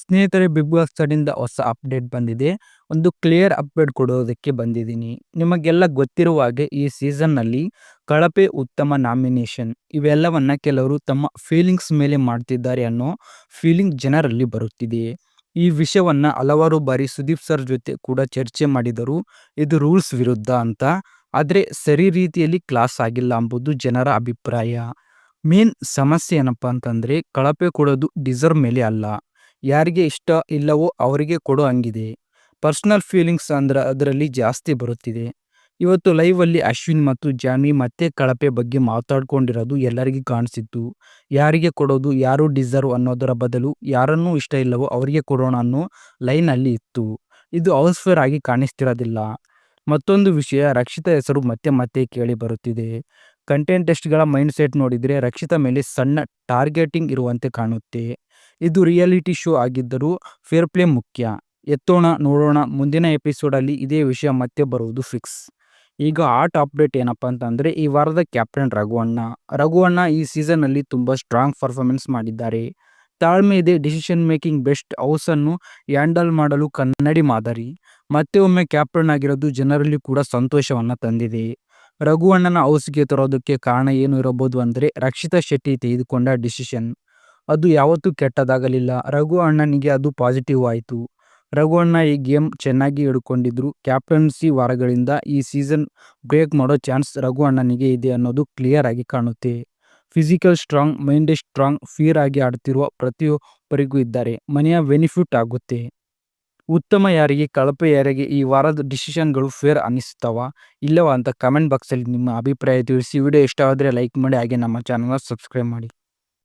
ಸ್ನೇಹಿತರೆ big boss ಕಡೆಯಿಂದ ಹೊಸ ಅಪ್ಡೇಟ್ ಬಂದಿದೆ. ಒಂದು ಕ್ಲಿಯರ್ ಅಪ್ಡೇಟ್ ಕೊಡೋದಕ್ಕೆ ಬಂದಿದ್ದೀನಿ. ನಿಮಗೆಲ್ಲ ಗೊತ್ತಿರುವ ಹಾಗೆ ಈ ಸೀಸನ್ನಲ್ಲಿ ಕಳಪೆ ಉತ್ತಮ ನಾಮಿನೇಷನ್ ಇವೆಲ್ಲವನ್ನು ಕೆಲವರು ತಮ್ಮ ಫೀಲಿಂಗ್ಸ್ ಮೇಲೆ ಮಾಡ್ತಿದ್ದಾರೆ ಅನ್ನೋ ಫೀಲಿಂಗ್ ಜನರಲ್ಲಿ ಬರುತ್ತಿದೆ. ಈ ವಿಷಯವನ್ನು ಹಲವಾರು ಬಾರಿ ಸುದೀಪ್ ಸರ್ ಜೊತೆ ಕೂಡ ಚರ್ಚೆ ಮಾಡಿದರು. ಇದು ರೂಲ್ಸ್ ವಿರುದ್ಧ ಅಂತ. ಆದರೆ ಸರಿ ರೀತಿಯಲ್ಲಿ ಕ್ಲಾಸ್ ಆಗಿಲ್ಲ ಎಂಬುದು ಜನರ ಅಭಿಪ್ರಾಯ. ಮೇನ್ ಸಮಸ್ಯೆ ಏನಪ್ಪ ಅಂತಂದರೆ ಕಳಪೆ ಕೊಡೋದು ಡಿಸರ್ವ್ ಮೇಲೆ ಅಲ್ಲ. ಯಾರಿಗೆ ಇಷ್ಟ ಇಲ್ಲವೋ ಅವರಿಗೆ ಕೊಡೋ ಹಂಗಿದೆ. ಪರ್ಸ್ನಲ್ ಫೀಲಿಂಗ್ಸ್ ಅಂದ್ರೆ ಅದರಲ್ಲಿ ಜಾಸ್ತಿ ಬರುತ್ತಿದೆ. ಇವತ್ತು ಲೈವ್ ಅಲ್ಲಿ ಅಶ್ವಿನ್ ಮತ್ತು ಜಾನ್ವಿ ಮತ್ತೆ ಕಳಪೆ ಬಗ್ಗೆ ಮಾತಾಡ್ಕೊಂಡಿರೋದು ಎಲ್ಲರಿಗೂ ಕಾಣಿಸಿತ್ತು. ಯಾರಿಗೆ ಕೊಡೋದು, ಯಾರು ಡಿಸರ್ವ್ ಅನ್ನೋದರ ಬದಲು ಯಾರನ್ನೂ ಇಷ್ಟ ಇಲ್ಲವೋ ಅವರಿಗೆ ಕೊಡೋಣ ಅನ್ನೋ ಲೈನ್ ಅಲ್ಲಿ ಇತ್ತು. ಇದು ಹೌಸ್ಫೇರ್ ಆಗಿ ಕಾಣಿಸ್ತಿರೋದಿಲ್ಲ. ಮತ್ತೊಂದು ವಿಷಯ, ರಕ್ಷಿತ ಹೆಸರು ಮತ್ತೆ ಮತ್ತೆ ಕೇಳಿ ಬರುತ್ತಿದೆ. ಕಂಟೆಂಟೆಸ್ಟ್ಗಳ ಮೈಂಡ್ ಸೆಟ್ ನೋಡಿದರೆ ರಕ್ಷಿತ ಮೇಲೆ ಸಣ್ಣ ಟಾರ್ಗೆಟಿಂಗ್ ಇರುವಂತೆ ಕಾಣುತ್ತೆ. ಇದು ರಿಯಾಲಿಟಿ ಶೋ ಆಗಿದ್ದರೂ ಫೇರ್ ಪ್ಲೇ ಮುಖ್ಯ. ಎತ್ತೋಣ, ನೋಡೋಣ, ಮುಂದಿನ ಎಪಿಸೋಡಲ್ಲಿ ಇದೇ ವಿಷಯ ಮತ್ತೆ ಬರುವುದು ಫಿಕ್ಸ್ ಈಗ ಆಟ್ ಅಪ್ಡೇಟ್ ಏನಪ್ಪ ಅಂತಂದರೆ ಈ ವಾರದ ಕ್ಯಾಪ್ಟನ್ ರಘುವಣ್ಣ. ರಘುವಣ್ಣ ಈ ಸೀಸನ್ನಲ್ಲಿ ತುಂಬ ಸ್ಟ್ರಾಂಗ್ ಪರ್ಫಾರ್ಮೆನ್ಸ್ ಮಾಡಿದ್ದಾರೆ. ತಾಳ್ಮೆ ಇದೆ ಡಿಸಿಷನ್ ಮೇಕಿಂಗ್ ಬೆಸ್ಟ್ ಹೌಸನ್ನು ಹ್ಯಾಂಡಲ್ ಮಾಡಲು ಕನ್ನಡಿ ಮಾದರಿ. ಮತ್ತೆ ಒಮ್ಮೆ ಕ್ಯಾಪ್ಟನ್ ಆಗಿರೋದು ಜನರಲ್ಲಿ ಕೂಡ ಸಂತೋಷವನ್ನು ತಂದಿದೆ. ರಘುವಣ್ಣನ ಹೌಸ್ಗೆ ತರೋದಕ್ಕೆ ಕಾರಣ ಏನು ಇರಬಹುದು ಅಂದರೆ ರಕ್ಷಿತಾ ಶೆಟ್ಟಿ ತೆಗೆದುಕೊಂಡ ಡಿಸಿಷನ್ ಅದು ಯಾವತ್ತೂ ಕೆಟ್ಟದಾಗಲಿಲ್ಲ. ರಘು ಅಣ್ಣನಿಗೆ ಅದು ಪಾಸಿಟಿವ್ ಆಯಿತು. ರಘು ಅಣ್ಣ ಈ ಗೇಮ್ ಚೆನ್ನಾಗಿ ಹಿಡ್ಕೊಂಡಿದ್ರು. ಕ್ಯಾಪ್ಟನ್ಸಿ ವಾರಗಳಿಂದ ಈ ಸೀಸನ್ ಬ್ರೇಕ್ ಮಾಡೋ ಚಾನ್ಸ್ ರಘು ಅಣ್ಣನಿಗೆ ಇದೆ ಅನ್ನೋದು ಕ್ಲಿಯರ್ ಆಗಿ ಕಾಣುತ್ತೆ. Physical strong mind strong fair ಆಗಿ ಆಡ್ತಿರುವ ಪ್ರತಿಯೊಬ್ಬರಿಗೂ ಇದ್ದಾರೆ. ಮನೆಯ ಬೆನಿಫಿಟ್ ಆಗುತ್ತೆ. ಉತ್ತಮ ಯಾರಿಗೆ, ಕಳಪೆ ಯಾರಿಗೆ ಈ ವಾರದ ಡಿಸಿಷನ್ಗಳು ಫೇರ್ ಅನ್ನಿಸ್ತಾವ? ಇಲ್ಲವಾ ಅಂತ ಕಮೆಂಟ್ ಬಾಕ್ಸಲ್ಲಿ ನಿಮ್ಮ ಅಭಿಪ್ರಾಯ ತಿಳಿಸಿ. ವಿಡಿಯೋ ಇಷ್ಟ ಲೈಕ್ ಮಾಡಿ, ಹಾಗೆ ನಮ್ಮ ಚಾನಲ್ನ ಸಬ್ಸ್ಕ್ರೈಬ್ ಮಾಡಿ.